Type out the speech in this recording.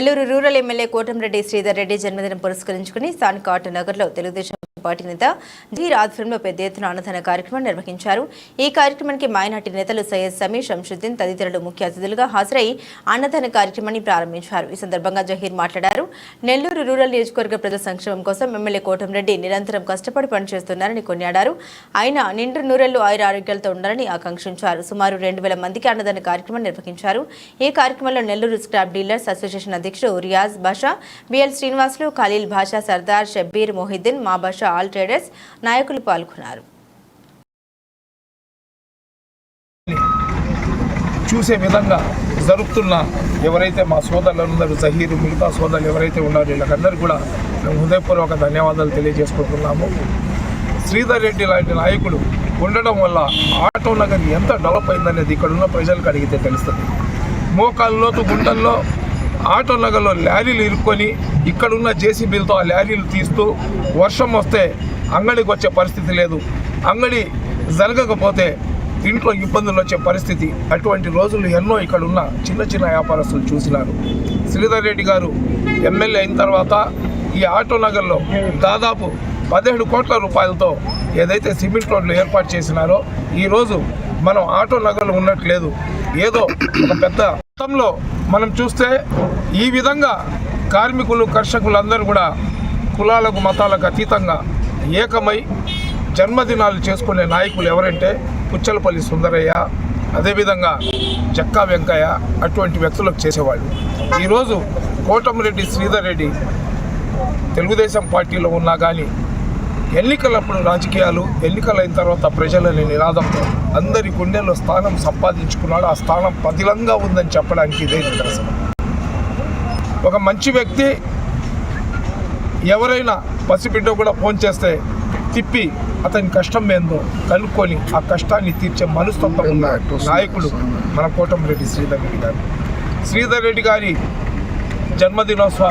Nellore rural MLA Kotamreddy Sridhar Reddy జన్మదినం పురస్కరించుకుని స్థానిక ఆటో నగర్లో తెలుగుదేశం పార్టీ నేత జీర్ ఆధ్వర్యంలో పెద్ద ఎత్తున అన్నదాన కార్యక్రమం నిర్వహించారు. ఈ కార్యక్రమానికి మైనార్టీ నేతలు సయ్యద్ సమీర్ శంషుద్దీన్ తదితరులు ముఖ్య అతిథులుగా హాజరై అన్నదాన కార్యక్రమాన్ని ప్రారంభించారు. ఈ సందర్భంగా జహీర్ మాట్లాడారు. నెల్లూరు రూరల్ నియోజకవర్గ ప్రజల సంక్షేమం కోసం ఎమ్మెల్యే కోటంరెడ్డి నిరంతరం కష్టపడి పనిచేస్తున్నారని కొనియాడారు. ఆయన నిండు నూరెళ్ళు ఆయుర ఆరోగ్యాలతో ఉండాలని ఆకాంక్షించారు. సుమారు రెండు వేల మందికి అన్నదాన కార్యక్రమం నిర్వహించారు. ఈ కార్యక్రమంలో నెల్లూరు స్క్రాప్ డీలర్స్ అసోసియేషన్ అధ్యక్షుడు రియాజ్ బాషా బిఎల్ శ్రీనివాసులు ఖలీల్ భాషా సర్దార్ షబ్బీర్ మొహిద్దీన్ మా బాషా ఆల్ ట్రేడర్స్ నాయకులు పాల్గొన్నారు. చూసే విధంగా జరుపుతున్న ఎవరైతే మా సోదరులు ఉన్నారు జహీరు మిగతా సోదరులు ఎవరైతే ఉన్నారో వీళ్ళకందరూ కూడా మేము హృదయపూర్వక ధన్యవాదాలు తెలియజేసుకుంటున్నాము. శ్రీధర్ రెడ్డి లాంటి నాయకుడు ఉండడం వల్ల ఆటో నగర్ ఎంత డెవలప్ అయిందనేది ఇక్కడ ఉన్న ప్రజలకు అడిగితే తెలుస్తుంది. మోకాళ్ళ గుండెల్లో గుంటల్లో ఆటో నగర్లో లారీలు ఇరుక్కొని ఇక్కడున్న జేసీబీలతో ఆ లారీలు తీస్తూ వర్షం వస్తే అంగడికి వచ్చే పరిస్థితి లేదు. అంగడి జరగకపోతే ఇంట్లో ఇబ్బందులు వచ్చే పరిస్థితి. అటువంటి రోజులు ఎన్నో ఇక్కడ ఉన్న చిన్న చిన్న వ్యాపారస్తులు చూసినారు. శ్రీధర్ రెడ్డి గారు ఎమ్మెల్యే అయిన తర్వాత ఈ ఆటో నగర్లో దాదాపు పదిహేడు కోట్ల రూపాయలతో ఏదైతే సిమెంట్ రోడ్లు ఏర్పాటు చేసినారో ఈరోజు మనం ఆటో నగర్లో ఉన్నట్లేదు ఏదో ఒక పెద్ద మొత్తంలో మనం చూస్తే ఈ విధంగా కార్మికులు కర్షకులందరూ కూడా కులాలకు మతాలకు అతీతంగా ఏకమై జన్మదినాలు చేసుకునే నాయకులు ఎవరంటే పుచ్చలపల్లి సుందరయ్య అదేవిధంగా జక్కా వెంకయ్య అటువంటి వ్యక్తులకు చేసేవాళ్ళు. ఈరోజు కోటమిరెడ్డి శ్రీధర్ రెడ్డి తెలుగుదేశం పార్టీలో ఉన్నా కానీ ఎన్నికలప్పుడు రాజకీయాలు ఎన్నికలైన తర్వాత ప్రజలని నినాదంతో అందరి గుండెల్లో స్థానం సంపాదించుకున్నాడు. ఆ స్థానం పదిలంగా ఉందని చెప్పడానికి ఇదే నిదర్శనం. ఒక మంచి వ్యక్తి ఎవరైనా పసిబిడ్డ కూడా ఫోన్ చేస్తే తిప్పి అతని కష్టం ఏందో కనుక్కొని ఆ కష్టాన్ని తీర్చే మనస్తత్వం ఉన్న నాయకుడు మన కోటంరెడ్డి శ్రీధర్ రెడ్డి గారు. శ్రీధర్ రెడ్డి గారి జన్మదినోత్సవ